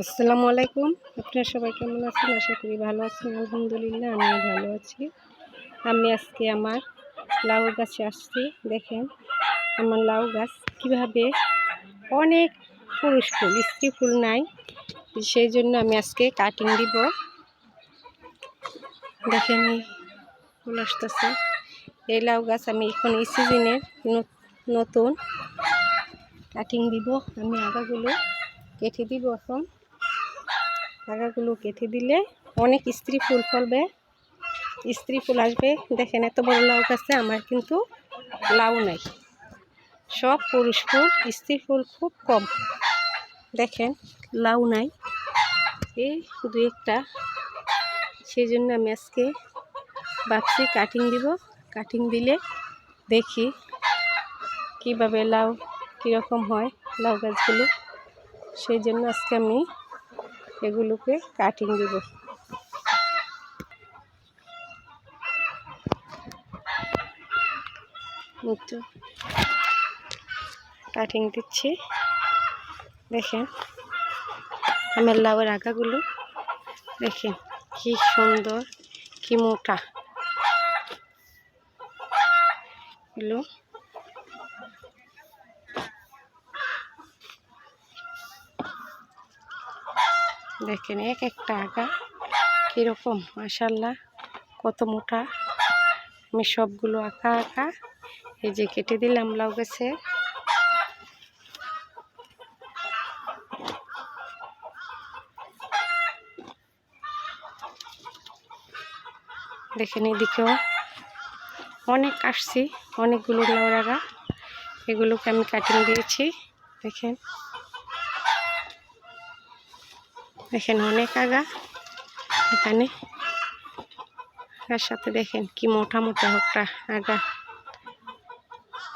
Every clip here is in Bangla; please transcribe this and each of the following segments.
আসসালামু আলাইকুম। আপনারা সবাই কেমন আছেন? আশা করি ভালো আছেন। আলহামদুলিল্লাহ, আমিও ভালো আছি। আমি আজকে আমার লাউ গাছে আসছি, দেখেন। আমার লাউ গাছ কীভাবে অনেক পুরুষ ফুল স্ত্রী ফুল নাই। সেই জন্য আমি আজকে কাটিং দিব। দেখেন ফুল আসতেছে। এই লাউ গাছ আমি এখন এই সিজনের নতুন কাটিং দিব। আমি আগাগুলো কেটে দিব এখন। আগাগুলো কেটে দিলে অনেক স্ত্রী ফুল ফলবে, স্ত্রী ফুল আসবে। দেখেন এত বড় লাউ গাছে আমার কিন্তু লাউ নাই। সব পুরুষ ফুল, স্ত্রী ফুল খুব কম। দেখেন, লাউ নাই। এই দু একটা। সেই জন্য আমি আজকে ভাবছি কাটিং দিব। কাটিং দিলে দেখি কীভাবে লাউ, কীরকম হয় লাউ গাছগুলো। সেই জন্য আজকে আমি এগুলোকে কাটিং দিব। কাটিং দিচ্ছি। দেখেন, আমার লাউয়ের আগাগুলো, দেখেন কি সুন্দর, কি মোটা। এগুলো দেখেন, এক একটা আগা কীরকম মাসাল্লাহ কত মোটা। আমি সবগুলো আঁকা আঁকা, এই যে কেটে দিলাম লাউ গেছে। দেখেন এদিকেও অনেক আসছি, অনেকগুলো লাউর আগা এগুলোকে আমি কাটিং দিয়েছি, দেখেন। দেখেন অনেক আগা। এখানে। তার সাথে দেখেন কি মোটা মোটা হোকটা আগা।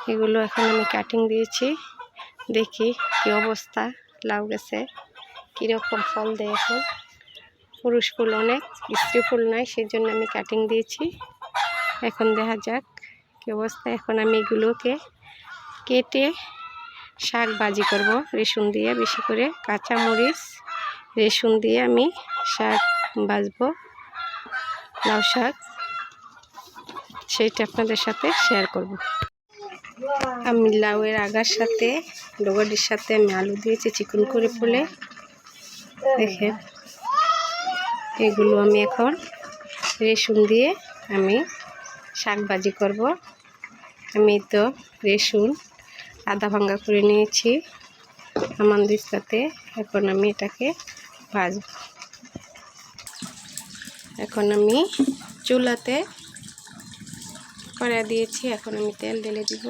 এগুলো এখন আমি কাটিং দিয়েছি। দেখি কি অবস্থা, লাউ গেছে। কীরকম ফল দেয় এখন। পুরুষ ফুল অনেক স্ত্রী ফুল নাই সেই জন্য আমি কাটিং দিয়েছি। এখন দেখা যাক কী অবস্থা। এখন আমি এগুলোকে কেটে শাক ভাজি করব রেসুন দিয়ে বেশি করে কাঁচা মরিচ রেসুন দিয়ে আমি শাক বাজবো লাউ শাক, সেইটা আপনাদের সাথে শেয়ার করব। আমি লাউয়ের আগার সাথে ডোগরির সাথে আমি আলু দিয়েছি, চিকন করে ফুলে। দেখেন, এগুলো আমি এখন রেসুন দিয়ে আমি শাক ভাজি করব। আমি তো রেসুন আদা ভাঙ্গা করে নিয়েছি। আমার দিস্তাতে এখন আমি এটাকে ভাজব। এখন আমি চুলাতে কড়া দিয়েছি। এখন আমি তেল ঢেলে দিব।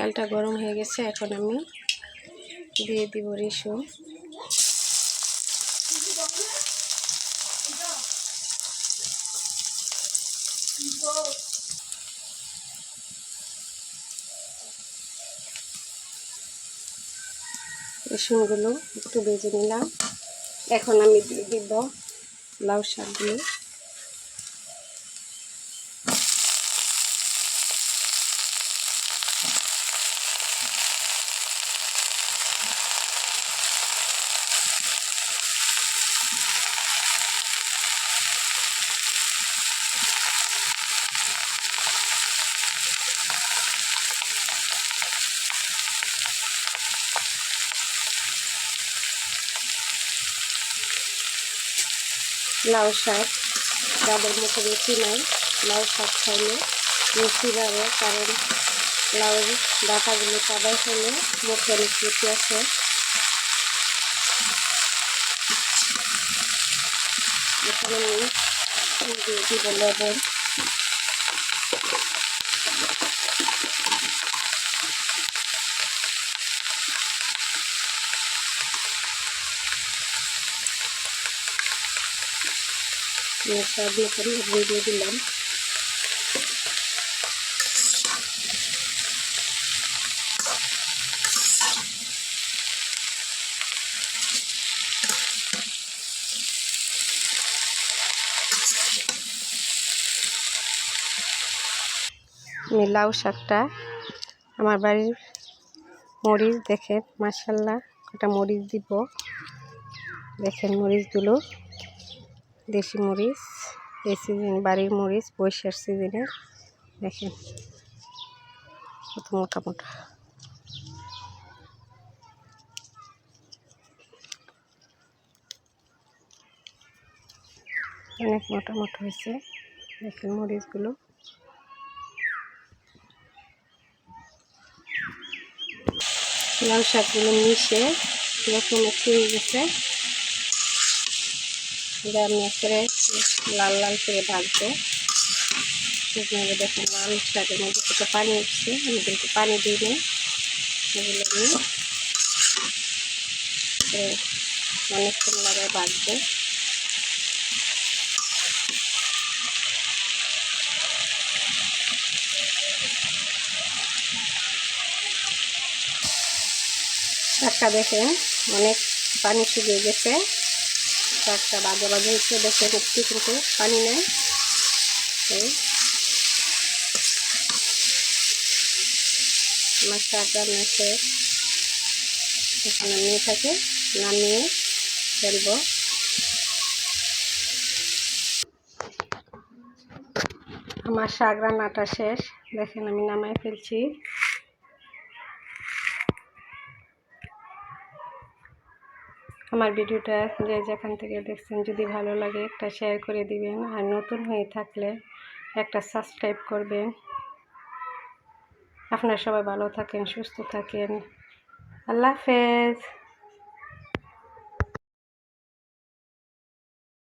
তেলটা গরম হয়ে গেছে, এখন আমি দিয়ে দিব রেসুন রসুনগুলো একটু বেজে নিলাম। এখন আমি দিয়ে দিব লাউ শাকগুলো লাউ শাক। যাদের মুখে রুচি নাই, লাউ শাক খাইলে রুচি বাড়ে কারণ লাউ ডাটাগুলো কাদাই হলে মুখে রুচি আছে। এখানে আমি দিয়ে দিব লবণ আমি সব মতন দিলাম। আমি লাউ শাকটা, আমার বাড়ির মরিচ দেখেন মাসাল্লা একটা মরিচ দিব। দেখেন মরিচগুলো। দেশি মরিচ, এই সিজন বাড়ির মরিচ, বৈশাখ সিজনের দেখেন কত মোটা মোটা। অনেক মোটা মোটা হয়েছে। দেখেন মরিচগুলো। লাল শাকগুলো মিশে এরকম একটু হয়ে গেছে। আমি করে লাল লাল করে ভাজবো। সেখানে দেখুন লাল শাকের মধ্যে কত পানি উঠছে আমি কিন্তু পানি দিই। নি এগুলো আমি অনেকক্ষণ লাগে ভাজবো। অনেক পানি শুকিয়ে গেছে। শাকটা বাজে বাজে হচ্ছে দেখেন একটু কিন্তু পানি এই। আমার শাক রান্না শেষ নিয়ে থাকে, নামিয়ে ফেলব। আমার শাক রান্নাটা শেষ, দেখেন আমি নামাই ফেলছি। আমার ভিডিওটা যে যেখান থেকে দেখছেন, যদি ভালো লাগে একটা শেয়ার করে দিবেন। আর নতুন হয়ে থাকলে একটা সাবস্ক্রাইব করবেন। আপনারা সবাই ভালো থাকেন, সুস্থ থাকেন। আল্লাহ হাফেজ।